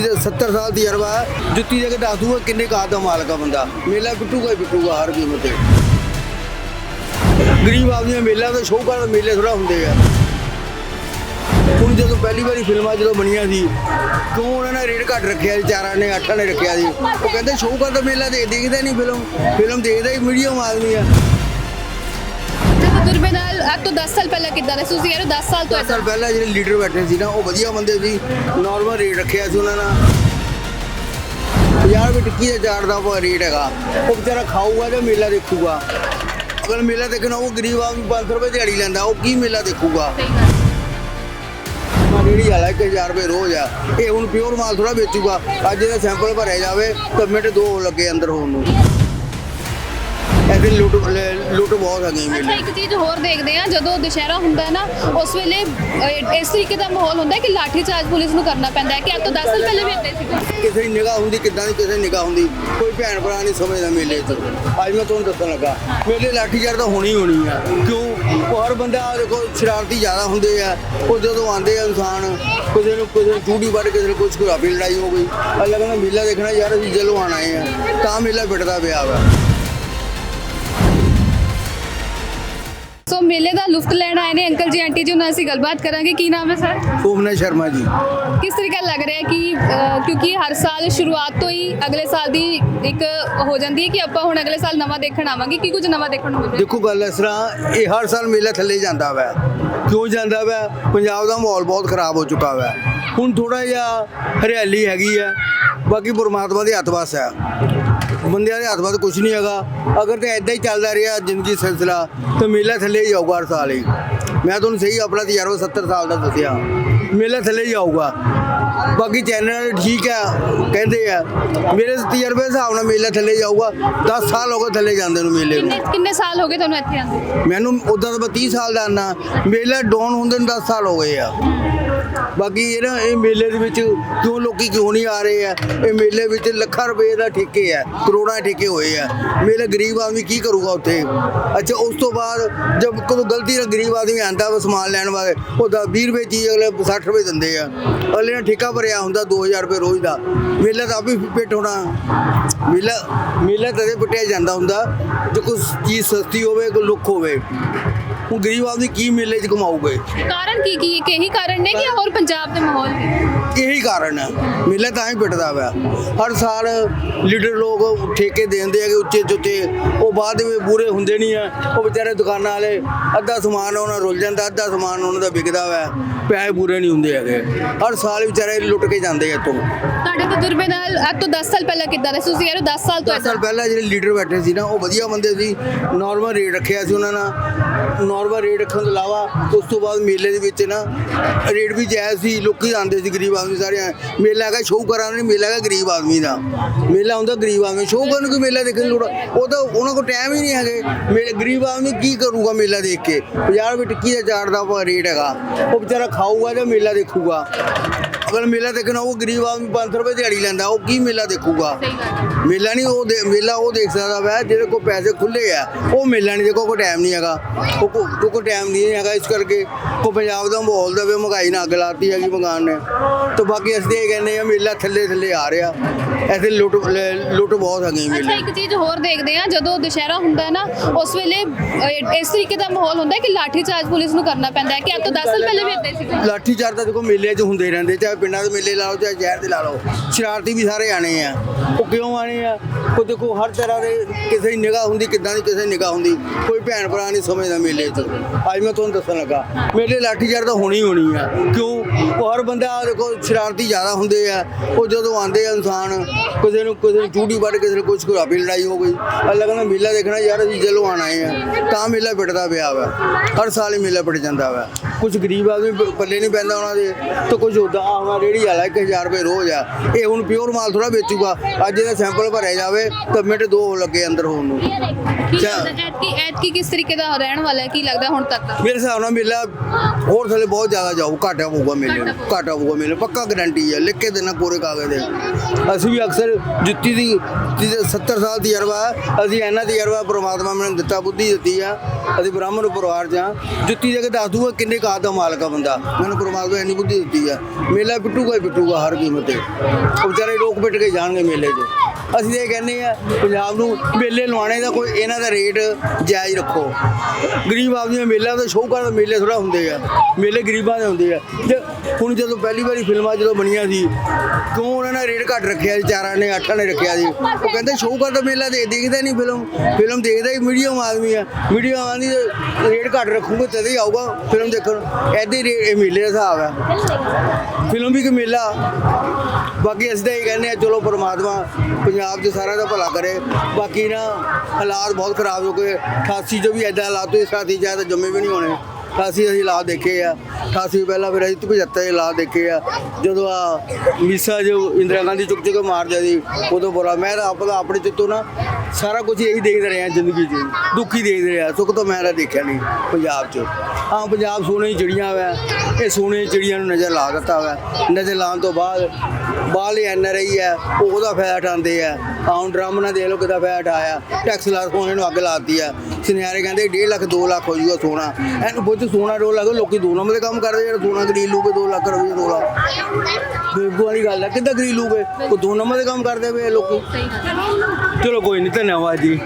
ਜਿਹਦੇ 70 ਸਾਲ ਦੀ ਅਰਵਾ ਜੁੱਤੀ ਦੇ ਕੇ ਦੱਸ ਦੂਗਾ ਕਿੰਨੇ ਕਾਹ ਦਾ ਮਾਲਕ ਆ ਬੰਦਾ। ਮੇਲਾ ਪਿੱਟੂਗਾ ਹੀ ਹਰ ਕੀਮਤ ਤੇ ਗਰੀਬ ਆਦਮੀ ਮੇਲਾ ਤਾਂ ਸ਼ੋਅਕਾਰ ਮੇਲੇ ਥੋੜਾ ਹੁੰਦੇ ਆ। ਹੁਣ ਜਦੋਂ ਪਹਿਲੀ ਵਾਰੀ ਫਿਲਮਾਂ ਜਦੋਂ ਬਣੀਆਂ ਸੀ, ਕਿਉਂ ਉਹਨਾਂ ਨੇ ਰੇਟ ਘੱਟ ਰੱਖਿਆ ਸੀ, ਚਾਰਾਂ ਨੇ, ਅੱਠਾਂ ਨੇ ਰੱਖਿਆ ਸੀ? ਉਹ ਕਹਿੰਦੇ ਸ਼ੋਅਕਾਰ ਦਾ ਮੇਲਾ ਦੇ ਦੇਖਦਾ ਨਹੀਂ ਫਿਲਮ। ਫਿਲਮ ਦੇਖਦਾ ਹੀ ਮੀਡੀਅਮ ਆਦਮੀ ਆ। ਤਜਰਬੇ ਨਾਲ ਅੱਜ ਤੋਂ 10 ਸਾਲ ਪਹਿਲਾਂ ਕਿੱਦਾਂ ਦਾ ਸੀ? ਤੁਸੀਂ ਯਾਰ 10 ਸਾਲ ਤੋਂ ਦਸ ਸਾਲ ਪਹਿਲਾਂ ਜਿਹੜੇ ਲੀਡਰ ਬੈਠੇ ਸੀ ਨਾ ਉਹ ਵਧੀਆ ਬੰਦੇ ਸੀ ਨਾਰਮਲ ਰੇਟ ਰੱਖਿਆ ਸੀ ਉਹਨਾਂ ਨਾਲ। 50 ਰੁਪਏ ਟਿੱਕੀ ਦਾ ਚਾਰ ਦਾ ਉਹ ਰੇਟ ਹੈਗਾ। ਉਹ ਵਿਚਾਰਾ ਖਾਊਗਾ ਤੇ ਮੇਲਾ ਦੇਖੂਗਾ। ਅਗਰ ਮੇਲਾ ਦੇਖਣਾ ਉਹ ਗਰੀਬ ਆਦਮੀ 500 ਰੁਪਏ ਦਿਹਾੜੀ ਲੈਂਦਾ ਉਹ ਕੀ ਮੇਲਾ ਦੇਖੂਗਾ? 1000 ਰੁਪਏ ਰੋਜ਼ ਆ। ਇਹ ਹੁਣ ਪਿਓਰ ਮਾਲ ਥੋੜਾ ਵੇਚੂਗਾ। ਅੱਜ ਇਹਦਾ ਸੈਂਪਲ ਭਰਿਆ ਜਾਵੇ ਤਾਂ ਮਿੰਟ ਦੋ ਲੱਗੇ ਅੰਦਰ ਹੋਣ ਨੂੰ। ਲੁੱਟ ਲੁੱਟ ਬਹੁਤ ਹੈਗੀ ਅੱਛਾ ਮੇਲੇ। ਇੱਕ ਚੀਜ਼ ਹੋਰ ਦੇਖਦੇ ਆ ਜਦੋਂ ਦੁਸ਼ਹਿਰਾ ਹੁੰਦਾ ਹੈ ਨਾ ਉਸ ਵੇਲੇ ਅਹ, ਇਸ ਤਰੀਕੇ ਦਾ ਮਾਹੌਲ ਹੁੰਦਾ ਹੈ ਕਿ ਲਾਠੀ ਚਾਰਜ ਪੁਲਿਸ ਨੂੰ ਕਰਨਾ ਪੈਂਦਾ ਹੈ ਕਿ ਅੱਜ ਤੋਂ 10 ਸਾਲ ਪਹਿਲੇ ਵੀ ਇੱਦਾਂ ਸੀ ਕਿਸੇ ਦੀ ਨਿਗਾਹ ਹੁੰਦੀ ਕਿੱਦਾਂ ਦੀ ਕਿਸੇ ਦੀ ਨਿਗਾਹ ਹੁੰਦੀ ਕੋਈ ਭੈਣ ਭਰਾ ਨਹੀਂ ਸਮਝਦਾ ਮੇਲੇ 'ਚ। ਅੱਜ ਮੈਂ ਤੁਹਾਨੂੰ ਦੱਸਣ ਲੱਗਾ ਮੇਲੇ ਲਾਠੀਚਾਰ ਤਾਂ ਹੋਣੀ ਹੋਣੀ ਆ। ਕਿਉਂ? ਉਹ ਹਰ ਬੰਦਾ ਦੇਖੋ ਸ਼ਰਾਰਤੀ ਜ਼ਿਆਦਾ ਹੁੰਦੇ ਆ। ਉਹ ਜਦੋਂ ਆਉਂਦੇ ਆ ਇਨਸਾਨ ਕਿਸੇ ਨੂੰ ਕਿਸੇ ਨੂੰ ਚੂੜੀ ਵੱਢ ਕਿਸੇ ਨੂੰ ਕੁਝ ਕੋਈ ਲੜਾਈ ਹੋ ਗਈ। ਅਗਲਾ ਕਹਿੰਦਾ ਮੇਲਾ ਦੇਖਣਾ ਯਾਰ ਅਸੀਂ ਜਲੋ ਆਣਾ ਆ। ਤਾਂ ਮੇਲਾ ਬਿਟਦਾ ਪਿਆ ਵਾ। ਸੋ ਮੇਲੇ ਦਾ ਲੁਫਤ ਲੈਣ ਆਏ ਨੇ ਅੰਕਲ ਜੀ ਆਂਟੀ ਜੀ ਉਹਨਾਂ ਨਾਲ ਅਸੀਂ ਗੱਲਬਾਤ ਕਰਾਂਗੇ। ਕੀ ਨਾਮ ਹੈ ਸਰ? ਸੋਮਨਾ ਸ਼ਰਮਾ ਜੀ। ਕਿਸ ਤਰੀਕੇ ਲੱਗ ਰਿਹਾ ਕਿ ਕਿਉਂਕਿ ਹਰ ਸਾਲ ਸ਼ੁਰੂਆਤ ਤੋਂ ਹੀ ਅਗਲੇ ਸਾਲ ਦੀ ਇੱਕ ਹੋ ਜਾਂਦੀ ਹੈ ਕਿ ਆਪਾਂ ਹੁਣ ਅਗਲੇ ਸਾਲ ਨਵਾਂ ਦੇਖਣ ਆਵਾਂਗੇ? ਕੀ ਕੁਝ ਨਵਾਂ ਦੇਖਣ ਨੂੰ ਮਿਲ ਦੇਖੋ ਗੱਲ ਇਸ ਤਰ੍ਹਾਂ ਇਹ ਹਰ ਸਾਲ ਮੇਲਾ ਥੱਲੇ ਜਾਂਦਾ ਵਾ। ਕਿਉਂ ਜਾਂਦਾ ਵਾ? ਪੰਜਾਬ ਦਾ ਮਾਹੌਲ ਬਹੁਤ ਖਰਾਬ ਹੋ ਚੁੱਕਾ ਵਾ। ਹੁਣ ਥੋੜਾ ਜਿਹਾ ਹਰਿਆਲੀ ਹੈਗੀ ਆ ਬਾਕੀ ਪਰਮਾਤਮਾ ਦੇ ਹੱਥ ਵਸ ਆ ਬੰਦਿਆਂ ਦੇ ਹੱਥ ਵਸ ਕੁਝ ਨਹੀਂ ਹੈਗਾ। ਅਗਰ ਤੇ ਐਦਾਂ ਹੀ ਚੱਲਦਾ ਰਿਹਾ ਜ਼ਿੰਦਗੀ ਸਿਲਸਿਲਾ ਤਾਂ ਮੇਲਾ ਥੱਲੇ ਹੀ ਜਾਊਗਾ ਹਰ ਸਾਲ ਹੀ। ਮੈਂ ਤੁਹਾਨੂੰ ਸਹੀ ਆਪਣਾ ਤਜਰਬਾ 70 ਸਾਲ ਦਾ ਦੱਸਿਆ। ਮੇਲਾ ਥੱਲੇ ਹੀ ਜਾਊਗਾ ਬਾਕੀ ਚੈਨਲ ਠੀਕ ਆ ਕਹਿੰਦੇ ਆ ਮੇਰੇ ਤਜਰਬੇ ਦੇ ਹਿਸਾਬ ਨਾਲ ਮੇਲਾ ਥੱਲੇ ਜਾਊਗਾ 10 ਸਾਲ ਹੋ ਗਏ ਥੱਲੇ ਜਾਂਦੇ ਨੂੰ ਮੇਲੇ ਨੂੰ। ਕਿੰਨੇ ਸਾਲ ਹੋ ਗਏ ਤੁਹਾਨੂੰ ਇੱਥੇ ਆਉਂਦੇ? ਮੈਨੂੰ ਉਦਾਂ ਤਾਂ ਮੈਂ 30 ਸਾਲ ਦਾ ਨਾ ਮੇਲਾ ਡਾਊਨ ਹੁੰਦੇ ਨੂੰ 10 ਸਾਲ ਹੋ ਗਏ ਆ। ਬਾਕੀ ਇਹ ਨਾ, ਇਹ ਮੇਲੇ ਦੇ ਵਿੱਚ ਕਿਉਂ ਲੋਕੀ ਕਿਉਂ ਨਹੀਂ ਆ ਰਹੇ ਆ? ਇਹ ਮੇਲੇ ਵਿੱਚ ਲੱਖਾਂ ਰੁਪਏ ਦਾ ਠੇਕੇ ਆ, ਕਰੋੜਾਂ ਠੇਕੇ ਹੋਏ ਆ। ਮੇਲੇ ਗਰੀਬ ਆਦਮੀ ਕੀ ਕਰੂਗਾ ਉੱਥੇ? ਅੱਛਾ, ਉਸ ਤੋਂ ਬਾਅਦ ਜਦ ਕੋਈ ਗਲਤੀ ਨਾਲ ਗਰੀਬ ਆਦਮੀ ਆਂਦਾ ਵਾ ਸਮਾਨ ਲੈਣ ਵਾਲੇ ਉਹਦਾ 20 ਰੁਪਏ ਚੀਜ਼ ਅਗਲੇ 60 ਰੁਪਏ ਦਿੰਦੇ ਆ। ਅਗਲੇ ਨੇ ਠੇਕਾ ਭਰਿਆ ਹੁੰਦਾ 2000 ਰੁਪਏ ਰੋਜ਼ ਦਾ। ਮੇਲਾ ਤਾਂ ਆਪੇ ਪਿੱਟ ਹੋਣਾ। ਮੇਲਾ ਮੇਲਾ ਤਦੇ ਪਿੱਟਿਆ ਜਾਂਦਾ ਹੁੰਦਾ। ਜੇ ਕੋਈ ਚੀਜ਼ ਸਸਤੀ ਹੋਵੇ, ਕੋਈ ਲੁੱਕ ਹੋਵੇ। ਹੁਣ ਗਰੀਬ ਆਦਮੀ ਕੀ ਮੇਲੇ 'ਚ ਕਮਾਊਗੇ ਕਾਰਨ ਕੀ ਕੀ ਕਿ ਇਹੀ ਕਾਰਨ ਨੇ ਕਿ ਹੋਰ ਪੰਜਾਬ ਦੇ ਮਾਹੌਲ ਦੇ ਇਹੀ ਕਾਰਨ ਹੈ। ਮੇਲਾ ਤਾਂ ਹੀ ਪਿੱਟਦਾ ਵਾ ਹਰ ਸਾਲ ਲੀਡਰ ਲੋਕ ਠੇਕੇ ਦੇਂਦੇ ਹੈਗੇ ਉੱਚੇ ਚੁੱਚੇ। ਉਹ ਬਾਅਦ ਵਿੱਚ ਬੂਰੇ ਹੁੰਦੇ ਨਹੀਂ ਆ। ਉਹ ਵਿਚਾਰੇ ਦੁਕਾਨਾਂ ਵਾਲੇ ਅੱਧਾ ਸਮਾਨ ਉਹਨਾਂ ਰੁੱਲ ਜਾਂਦਾ ਅੱਧਾ ਸਮਾਨ ਉਹਨਾਂ ਦਾ ਵਿਕਦਾ ਵਾ ਪੈਸੇ ਬੂਰੇ ਨਹੀਂ ਹੁੰਦੇ ਹੈਗੇ। ਹਰ ਸਾਲ ਵਿਚਾਰੇ ਲੁੱਟ ਕੇ ਜਾਂਦੇ ਇੱਥੋਂ। ਤੁਹਾਡੇ ਤਜਰਬੇ ਨਾਲ ਅੱਜ ਤੋਂ 10 ਸਾਲ ਪਹਿਲਾਂ ਕਿੱਦਾਂ ਦਾ ਸੀ? ਤੁਸੀਂ ਯਾਰ 10 ਸਾਲ ਤੋਂ ਦਸ ਸਾਲ ਪਹਿਲਾਂ ਜਿਹੜੇ ਲੀਡਰ ਬੈਠੇ ਸੀ ਨਾ ਉਹ ਵਧੀਆ ਬੰਦੇ ਸੀ। ਨਾਰਮਲ ਰੇਟ ਰੱਖਿਆ ਸੀ ਉਹਨਾਂ ਨਾਲ। ਨਾਰਮਲ ਰੇਟ ਰੱਖਣ ਤੋਂ ਇਲਾਵਾ ਉਸ ਤੋਂ ਬਾਅਦ ਮੇਲੇ ਦੇ ਵਿੱਚ ਨਾ ਰੇਟ ਵੀ ਜਾਇਜ਼ ਸੀ। ਲੋਕੀ ਆਉਂਦੇ ਸੀ ਗਰੀਬ ਆਦਮੀ ਸਾਰੇ। ਮੇਲਾ ਹੈਗਾ ਸ਼ੌਕਰਾਂ ਨਹੀਂ ਮੇਲਾ ਹੈਗਾ ਗਰੀਬ ਆਦਮੀ ਦਾ। ਮੇਲਾ ਹੁੰਦਾ ਗਰੀਬ ਆਦਮੀ ਸ਼ੌਕਰ ਨੂੰ ਕੋਈ ਮੇਲਾ ਦੇਖਣ ਲੋੜ ਉਹ ਤਾਂ ਉਹਨਾਂ ਕੋਲ ਟਾਈਮ ਹੀ ਨਹੀਂ ਹੈਗੇ। ਮੇਰੇ ਗਰੀਬ ਆਦਮੀ ਕੀ ਕਰੂਗਾ ਮੇਲਾ ਦੇਖ ਕੇ? 50 ਰੁਪਏ ਟਿੱਕੀ ਦਾ ਚਾਰ ਦਾ ਰੇਟ ਹੈਗਾ। ਉਹ ਵਿਚਾਰਾ ਖਾਊਗਾ ਤੇ ਮੇਲਾ ਦੇਖੂਗਾ? ਅਗਰ ਮੇਲਾ ਦੇਖਣਾ ਉਹ ਗਰੀਬ ਆਦਮੀ 500 ਰੁਪਏ ਦਿਹਾੜੀ ਲੈਂਦਾ ਉਹ ਕੀ ਮੇਲਾ ਦੇਖੂਗਾ? ਮੇਲਾ ਨਹੀਂ ਉਹ ਦੇ- ਮੇਲਾ ਉਹ ਦੇਖ ਸਕਦਾ ਵਾ ਜਿਹਦੇ ਕੋਲ ਪੈਸੇ ਖੁੱਲੇ ਆ ਉਹ ਮੇਲਾ ਨਹੀਂ ਦੇਖੋ ਕੋਈ ਟਾਈਮ ਨਹੀਂ ਹੈਗਾ। ਉਹ ਕੋ ਕੋਈ ਟਾਈਮ ਨਹੀਂ ਹੈਗਾ ਇਸ ਕਰਕੇ ਕੋ ਪੰਜਾਬ ਦਾ ਮਾਹੌਲ ਦਾ ਵੀ ਮਹਿੰਗਾਈ ਨਾਲ ਅੱਗ ਲਾਤੀ ਹੈਗੀ ਮਕਾਨ ਨੇ। ਤੇ ਬਾਕੀ ਅਸੀਂ ਇਹ ਕਹਿੰਦੇ ਆ ਮੇਲਾ ਥੱਲੇ ਥੱਲੇ ਆ ਰਿਹਾ। ਐਸੇ ਲੁੱਟ ਲੁੱਟ ਬਹੁਤ ਹੈਗੀ ਅੱਛਾ ਮੇਲੇ ਇੱਕ ਚੀਜ਼ ਹੋਰ ਦੇਖਦੇ ਆ ਜਦੋਂ ਦੁਸ਼ਹਿਰਾ ਹੁੰਦਾ ਹੈ ਨਾ ਉਸ ਵੇਲੇ ਅਹ, ਇਸ ਤਰੀਕੇ ਦਾ ਮਾਹੌਲ ਹੁੰਦਾ ਹੈ ਕਿ ਲਾਠੀ ਚਾਰਜ ਪੁਲਿਸ ਨੂੰ ਕਰਨਾ ਪੈਂਦਾ ਹੈ। ਕਿ ਅੱਜ ਤੋਂ 10 ਸਾਲ ਪਹਿਲੇ ਵੀ ਇੱਦਾਂ ਸੀ ਲਾਠੀ ਚਾਰ ਤਾਂ ਦੇਖੋ ਮੇਲੇ 'ਚ ਹੁੰਦੇ ਰਹਿੰਦੇ ਚਾਹੇ ਪਿੰਡਾਂ ਦੇ ਮੇਲੇ ਲਾ ਲਓ ਚਾਹੇ ਸ਼ਹਿਰ ਦੇ ਲਾ ਲਓ। ਸ਼ਰਾਰਤੀ ਵੀ ਸਾਰੇ ਆਣੇ ਆ। ਉਹ ਕਿਉਂ ਆਣੇ ਆ? ਉਹ ਦੇਖੋ ਹਰ ਤਰ੍ਹਾਂ ਦੇ ਕਿਸੇ ਦੀ ਨਿਗਾਹ ਹੁੰਦੀ ਕਿੱਦਾਂ ਦੀ ਕਿਸੇ ਦੀ ਨਿਗਾਹ ਹੁੰਦੀ। ਕੋਈ ਭੈਣ ਭਰਾ ਨਹੀਂ ਸਮਝਦਾ ਮੇਲੇ 'ਚ। ਅੱਜ ਮੈਂ ਤੁਹਾਨੂੰ ਦੱਸਣ ਲੱਗਾ ਮੇਲੇ ਲਾਠੀ ਚਾਰ ਤਾਂ ਹੋਣੀ ਹੀ ਹੋਣੀ ਆ। ਕਿਉਂ? ਉਹ ਹਰ ਬੰਦਾ ਦੇਖੋ ਸ਼ਰਾਰਤੀ ਜ਼ਿਆਦਾ ਹੁੰਦੇ ਆ। ਉਹ ਜਦੋਂ ਆਉਂਦੇ ਆ ਇਨਸਾਨ ਕਿਸੇ ਨੂੰ ਕਿਸੇ ਨੂੰ ਚੂੜੀ ਵੱਢ ਕਿਸੇ ਨੂੰ ਕੁਝ ਕੋਈ ਲੜਾਈ ਹੋ ਗਈ। ਅਗਲਾ ਕਹਿੰਦਾ, ਮੇਲਾ ਦੇਖਣਾ ਯਾਰ, ਅਸੀਂ ਜਲੋ ਆਣਾ ਆ। ਤਾਂ ਮੇਲਾ ਪਿੱਟਦਾ ਪਿਆ ਵਾ। ਹਰ ਸਾਲ ਹੀ ਮੇਲਾ ਪਿੱਟ ਜਾਂਦਾ ਵਾ। ਕੁਝ ਗਰੀਬ ਆਦਮੀ ਪ- ਪੱਲੇ ਨਹੀਂ ਪੈਂਦਾ ਉਹਨਾਂ ਦੇ ਤੇ ਕੁਝ ਉਦਾਂ ਆਵਾ ਰੇੜੀ ਵਾਲਾ 1000 ਰੁਪਏ ਰੋਜ਼ ਆ। ਇਹ ਹੁਣ ਪਿਓਰ ਮਾਲ ਥੋੜਾ ਵੇਚੂਗਾ ਅੱਜ ਇਹਦਾ ਸੈਂਪਲ ਭਰਿਆ ਜਾਵੇ ਤਾਂ ਮਿੰਟ ਦੋ ਲੱਗੇ ਅੰਦਰ ਹੋਣ ਨੂੰ। ਕੀ ਅੱਛਾ। ਲੱਗਦਾ ਐਤਕੀ ਐਤਕੀ ਕਿਸ ਤਰੀਕੇ ਦਾ ਰਹਿਣ ਵਾਲਾ ਹੈ? ਕੀ ਲੱਗਦਾ ਹੁਣ ਤੱਕ? ਮੇਰੇ ਹਿਸਾਬ ਨਾਲ ਮੇਲਾ ਹੋਰ ਥੱਲੇ ਬਹੁਤ ਜ਼ਿਆਦਾ ਜਾਊ ਘਾਟਾ ਪਊਗਾ ਮੇਲੇ ਨੂੰ ਘਾਟਾ ਪਊਗਾ। ਮੇਲੇ ਨੂੰ, ਪੱਕਾ ਗਾਰੰਟੀ ਹੈ ਲਿਖ ਕੇ ਦੇਣਾ ਕੋਰੇ ਕਾਗਜ਼। ਦੇ ਅਸੀਂ ਵੀ ਅਕਸਰ ਜੁੱਤੀ ਦੀ ਜਿਹਦੇ 70 ਸਾਲ ਦੀ ਤਜਰਬਾ ਹੈ, ਅਸੀਂ ਇਹਨਾਂ ਤਜਰਬਾ ਪ੍ਰਮਾਤਮਾ ਮੈਨੂੰ ਦਿੱਤਾ ਬੁੱਧੀ ਦਿੱਤੀ ਆ। ਅਸੀਂ ਬ੍ਰਾਹਮਣ ਪਰਿਵਾਰ 'ਚ ਹਾਂ ਜੁੱਤੀ ਦੇ ਕੇ ਦੱਸ ਦੂਗਾ ਕਿੰਨੇ ਕਾਦ ਦਾ ਮਾਲਕ ਆ ਬੰਦਾ। ਮੈਨੂੰ ਪਰਮਾਤਮਾ ਇੰਨੀ ਬੁੱਧੀ ਦਿੱਤੀ ਆ। ਮੇਲਾ ਪਿੱਟੂਗਾ ਹੀ ਪਿੱਟੂਗਾ ਹਰ ਕੀਮਤ ਤੇ। ਉਹ ਵਿਚਾਰੇ ਲੋਕ ਪਿੱਟ ਕੇ ਜਾਣਗੇ ਮੇਲੇ 'ਚ। ਅਸੀਂ ਤਾਂ ਇਹ ਕਹਿੰਦੇ ਆ ਪੰਜਾਬ ਨੂੰ ਮੇਲੇ ਲਵਾਉਣੇ ਦਾ ਕੋਈ ਇਹਨਾਂ ਦਾ ਰੇਟ ਜਾਇਜ਼ ਰੱਖੋ। ਗਰੀਬ ਆਦਮੀ ਮੇਲਾ ਤਾਂ ਸ਼ੌਕਰ ਦਾ ਮੇਲੇ ਥੋੜਾ ਹੁੰਦੇ ਆ। ਮੇਲੇ ਗਰੀਬਾਂ ਦੇ ਹੁੰਦੇ ਆ। ਤੇ ਹੁਣ ਜਦੋਂ ਪਹਿਲੀ ਵਾਰੀ ਫਿਲਮਾਂ ਜਦੋਂ ਬਣੀਆਂ ਸੀ, ਕਿਉਂ ਉਹਨਾਂ ਨੇ ਰੇਟ ਘੱਟ ਰੱਖਿਆ ਸੀ, ਚਾਰਾਂ ਨੇ, ਅੱਠਾਂ ਨੇ ਰੱਖਿਆ ਸੀ? ਉਹ ਕਹਿੰਦੇ ਸ਼ੌਕਰ ਦਾ ਮੇਲਾ ਦੇ ਦੇਖਦਾ ਨਹੀਂ ਫਿਲਮ। ਫਿਲਮ ਦੇਖਦਾ ਹੀ ਮੀਡੀਅਮ ਆਦਮੀ ਆ। ਮੀਡੀਅਮ ਆਦਮੀ ਰੇਟ ਘੱਟ ਰੱਖੂਗਾ, ਤਦ ਹੀ ਆਊਗਾ ਫਿਲਮ ਦੇਖਣ। ਐਦੇ ਇਹ ਮੇਲੇ ਦਾ ਹਿਸਾਬ ਆ। ਫਿਲਮ ਵੀ ਇੱਕ ਮੇਲਾ। ਬਾਕੀ ਅਸੀਂ ਤਾਂ ਇਹ ਕਹਿੰਦੇ ਆ ਚਲੋ ਪਰਮਾਤਮਾ ਪੰਜਾਬ 'ਚ ਸਾਰਿਆਂ ਦਾ ਭਲਾ ਕਰੇ। ਬਾਕੀ ਨਾ ਹਾਲਾਤ ਬਹੁਤ ਖਰਾਬ ਹੋ ਗਏ। 88 'ਚ ਵੀ ਐਦਾਂ ਹਾਲਾਤ ਹੋਏ ਸਾਥੀ ਚਾਹੇ ਜੰਮੇ ਵੀ ਨਹੀਂ ਹੋਣੇ। 88 ਅਸੀਂ ਹਾਲਾਤ ਦੇਖੇ ਆ। 88 ਪਹਿਲਾਂ ਫਿਰ ਅਸੀਂ 75 ਦੇ ਦੇਖੇ ਆ। ਜਦੋਂ ਆ ਮਿਸਾ ਜੋ ਇੰਦਰਾ ਗਾਂਧੀ ਚੁੱਕ ਚੁੱਕ ਕੇ ਮਾਰ ਜਾਂਦੀ ਉਦੋਂ ਬੁਰਾ ਮੈਂ ਤਾਂ ਆਪਦਾ, ਆਪਣੇ ਚਿੱਤੋਂ ਨਾ ਸਾਰਾ ਕੁਝ ਇਹੀ ਦੇਖਦਾ ਰਿਹਾ ਜ਼ਿੰਦਗੀ 'ਚ। ਦੁੱਖੀ ਦੇਖਦੇ ਰਿਹਾ ਸੁੱਖ ਤਾਂ ਮੈਂ ਤਾਂ ਦੇਖਿਆ ਨਹੀਂ ਪੰਜਾਬ ਚ। ਹਾਂ, ਪੰਜਾਬ ਸੋਨੇ ਚਿੜੀਆਂ ਵੈ। ਇਹ ਸੋਨੇ ਚਿੜੀਆਂ ਨੂੰ ਨਜ਼ਰ ਲਾ ਦਿੱਤਾ ਵੈ। ਨਜ਼ਰ ਲਾਉਣ ਤੋਂ ਬਾਅਦ ਬਾਹਰਲੀ ਐਨ ਆਰ ਆਈ ਹੈ ਉਹ ਉਹਦਾ ਫਾਇਦਾ ਉਠਾਉਂਦੇ ਆ। ਆਹ ਹੁਣ ਡਰਮ ਨਾਲ ਦੇ ਲੋ ਕਿਦਾ ਫਾਇਦਾ ਉਠਾਇਆ ਟੈਕਸ ਲਾ ਸੋਨੇ ਨੂੰ ਅੱਗ ਲਾਤੀ ਆ। ਸੁਨਿਆਰੇ ਕਹਿੰਦੇ 1.5 ਲੱਖ 2 ਲੱਖ ਹੋ ਜੂਗਾ ਸੋਨਾ। ਇਹਨੂੰ ਪੁੱਛ, ਸੋਨਾ 2 ਲੱਖ, ਲੋਕੀ ਦੋ ਨੰਬਰ ਦੇ ਕੰਮ ਕਰਦੇ ਜਿਹੜਾ ਸੋਨਾ ਗਰੀਬ ਲੂਗੇ 2 ਲੱਖ ਰੁਪਏ 2 ਲੱਖ। ਬੇਬੂ ਵਾਲੀ ਗੱਲ ਹੈ ਕਿੱਦਾਂ ਗਰੀਬ ਲੂਗੇ ਉਹ ਦੋ ਨੰਬਰ ਦੇ ਕੰਮ ਕਰਦੇ ਪਏ ਆ ਲੋਕੀ ਚਲੋ ਕੋਈ ਨਹੀਂ ਧੰਨਵਾਦ ਜੀ